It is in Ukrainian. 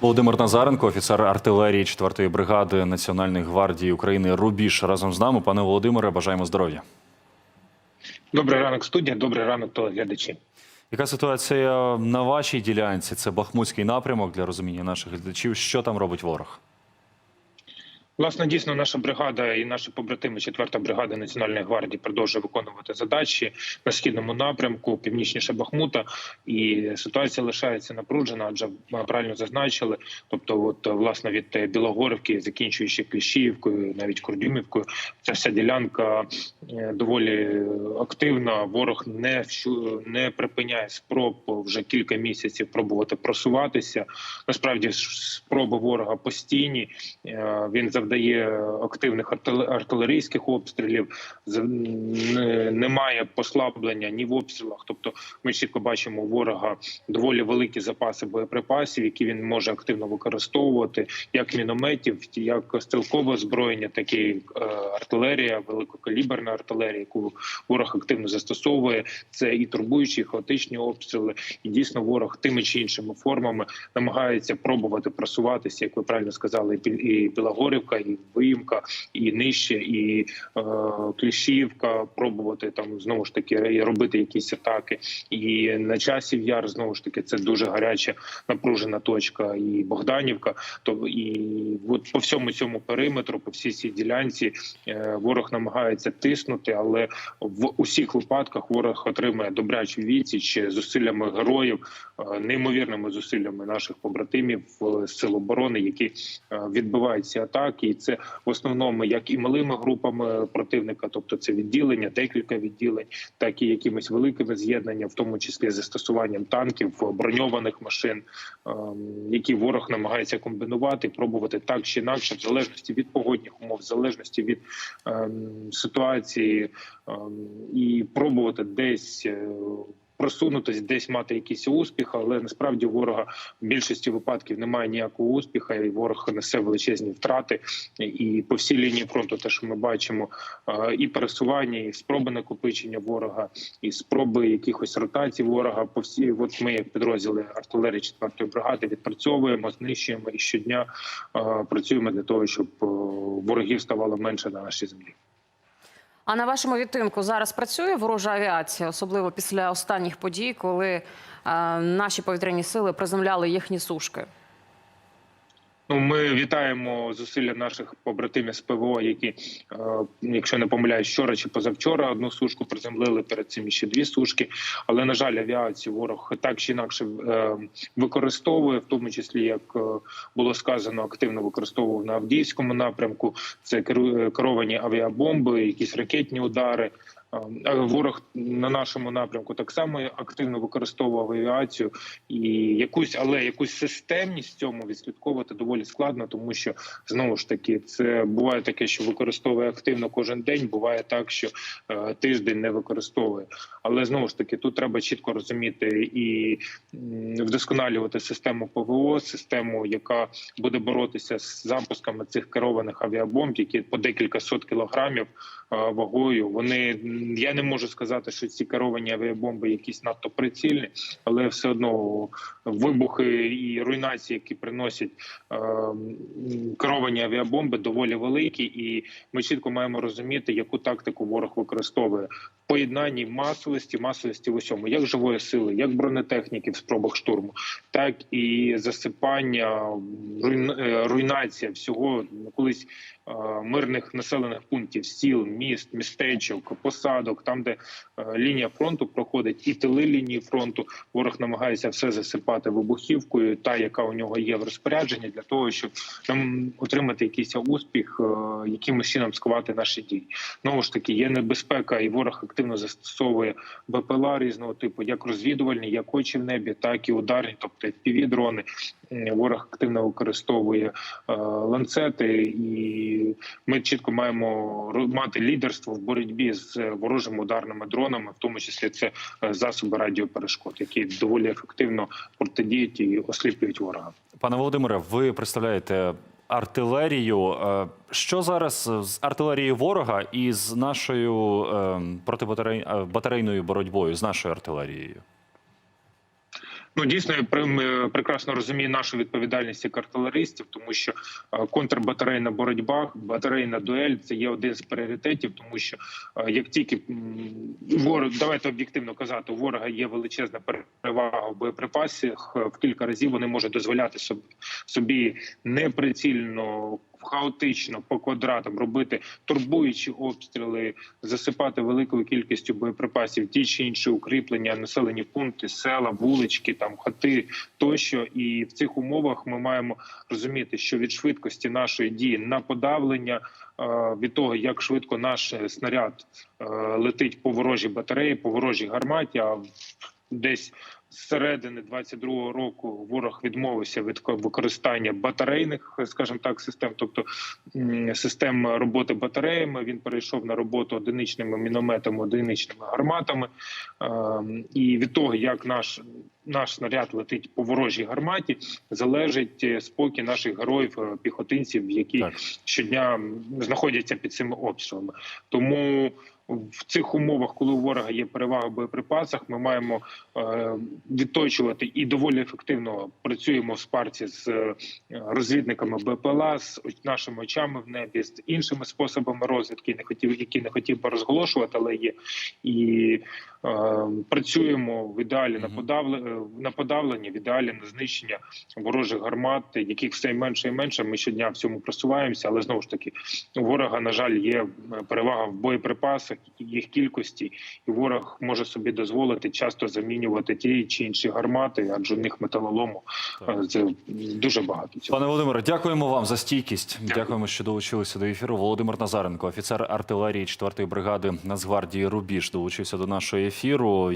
Володимир Назаренко, офіцер артилерії 4-ї бригади Національної гвардії України Рубіж разом з нами. Пане Володимире, бажаємо здоров'я. Добрий ранок, студія. Добрий ранок, телеглядачі. Яка ситуація на вашій ділянці? Це Бахмутський напрямок для розуміння наших глядачів. Що там робить ворог? Власне, дійсно, наша бригада і наші побратими 4-та бригада Національної гвардії продовжує виконувати задачі на східному напрямку, північніше Бахмута. І ситуація лишається напружена, адже правильно зазначили. Тобто, от власне від Білогорівки, закінчуючи Кліщіївкою, навіть Курдюмівкою, ця вся ділянка е, доволі активна. Ворог не не припиняє спроб вже кілька місяців пробувати просуватися. Насправді спроби ворога постійні. Е, Він завдає активних артил- артилерійських обстрілів. Немає послаблення ні в обстрілах. Тобто, ми чітко бачимо у ворога доволі великі запаси боєприпасів, які він може активно використовувати, як мінометів, як стрілкове озброєння, так і е, артилерія, великокаліберна артилерія, яку ворог активно застосовує. Це і турбуючі, і хаотичні обстріли. І дійсно ворог тими чи іншими формами намагається пробувати просуватися, як ви правильно сказали, і Білогорівка, і Виїмка, і нижче, і е, Кліщівка, пробувати там знову ж таки робити якісь атаки. І на часів яр знову ж таки це дуже гаряча напружена точка. І Богданівка. То і от по всьому цьому периметру, по всій цій ділянці, е, ворог намагається тиснути, але в усіх випадках ворог отримує добрячу відсіч зусиллями героїв, е, неймовірними зусиллями наших побратимів е, сил оборони, які е, відбивають ці атаки, і це в основному як і малими групами противника, тобто це відділення, декілька відділень, так і якимись великими з'єднаннями, в тому числі застосуванням танків, броньованих машин, ем, які ворог намагається комбінувати, пробувати так чи інакше, в залежності від погодних умов, в залежності від ем, ситуації, ем, і пробувати десь. Просунутись десь мати якийсь успіх, але насправді ворога в більшості випадків немає ніякого успіху, і ворог несе величезні втрати. І по всій лінії фронту, те, що ми бачимо, е, і пересування, і спроби накопичення ворога, і спроби якихось ротацій ворога. По всій, от ми, як підрозділи артилерії 4-ї бригади, відпрацьовуємо, знищуємо і щодня е, працюємо для того, щоб е, ворогів ставало менше на нашій землі. А на вашому відтинку зараз працює ворожа авіація, особливо після останніх подій, коли е, наші повітряні сили приземляли їхні сушки. Ну, ми вітаємо зусилля наших побратимів з ПВО, які, е, якщо не помиляюсь, вчора чи позавчора одну сушку приземлили перед цим ще дві сушки. Але на жаль, авіацію ворог так чи інакше е, використовує, в тому числі як е, було сказано, активно використовував на Авдіївському напрямку. Це керовані авіабомби, якісь ракетні удари. Ворог на нашому напрямку так само активно використовував авіацію і якусь, але якусь системність цьому відслідковувати доволі складно, тому що знову ж таки це буває таке, що використовує активно кожен день. Буває так, що е, тиждень не використовує. Але знову ж таки тут треба чітко розуміти і вдосконалювати систему ПВО, систему, яка буде боротися з запусками цих керованих авіабомб, які по декілька сот кілограмів вагою. Вони я не можу сказати, що ці керовані авіабомби якісь надто прицільні, але все одно вибухи і руйнації, які приносять е, керовані авіабомби, доволі великі, і ми чітко маємо розуміти, яку тактику ворог використовує. В Поєднанні масовості, масовості в усьому, як живої сили, як бронетехніки в спробах штурму, так і засипання, е, руйнація всього колись е, мирних населених пунктів, сіл, міст, містечок, посадок, там, де е, лінія фронту проходить, і тили лінії фронту. Ворог намагається все засипати вибухівкою, та яка у нього є в розпорядженні, для того, щоб нам отримати якийсь успіх, е, якимось чином сховати наші дії. Знову ж таки, є небезпека, і ворог активно застосовує БПЛА різного типу, як розвідувальні, як очі в небі, так і ударні, тобто fpv дрони. Ворог активно використовує е, ланцети, і ми чітко маємо мати лідерство в боротьбі з ворожими ударними дронами, в тому числі це е, засоби радіоперешкод, які доволі ефективно протидіють і осліплюють ворога. Пане Володимире, ви представляєте артилерію. Е, Що зараз з артилерією ворога і з нашою е, протибатарей- е, батарейною боротьбою з нашою артилерією? Ну дійсно я прекрасно розумію нашу відповідальність як артилеристів, тому що е, контрбатарейна боротьба, батарейна дуель це є один з пріоритетів, тому що е, як тільки ворог, давайте об'єктивно казати, у ворога є величезна перевага в боєприпасах. е, В кілька разів вони можуть дозволяти собі, собі неприцільно. Хаотично по квадратам робити турбуючі обстріли, засипати великою кількістю боєприпасів ті чи інші укріплення, населені пункти, села, вулички, там хати тощо. І в цих умовах ми маємо розуміти, що від швидкості нашої дії на подавлення, е, від того, як швидко наш снаряд е, летить по ворожій батареї, по ворожій гарматі, а десь з середини 22-го року ворог відмовився від ко- використання батарейних, скажімо так, систем, тобто систем роботи батареями. Він перейшов на роботу одиничними мінометами, одиничними гарматами. Ем, І від того, як наш наш снаряд летить по ворожій гарматі, залежить е, спокій наших героїв, е, піхотинців, які Так. щодня знаходяться під цими обстрілами. Тому в цих умовах, коли у ворога є перевага в боєприпасах, ми маємо е, відточувати і доволі ефективно працюємо в спарці з е, розвідниками БПЛА, з нашими очами в небі, з іншими способами розвідки, не хотів, які не хотів би розголошувати, але є і е, працюємо в ідеалі на подавлення на подавлення, в ідеалі на знищення ворожих гармат, яких все менше і менше. Ми щодня в цьому просуваємося, але знову ж таки у ворога, на жаль, є е, перевага в боєприпасах, їх кількості, і ворог може собі дозволити часто замінювати ті чи інші гармати, адже у них металолому Так. е, це дуже багато. Цього. Пане Володимире, дякуємо вам за стійкість. Дякую. Дякуємо, що долучилися до ефіру. Володимир Назаренко, офіцер артилерії 4-ї бригади Нацгвардії Рубіж, долучився до нашого ефіру.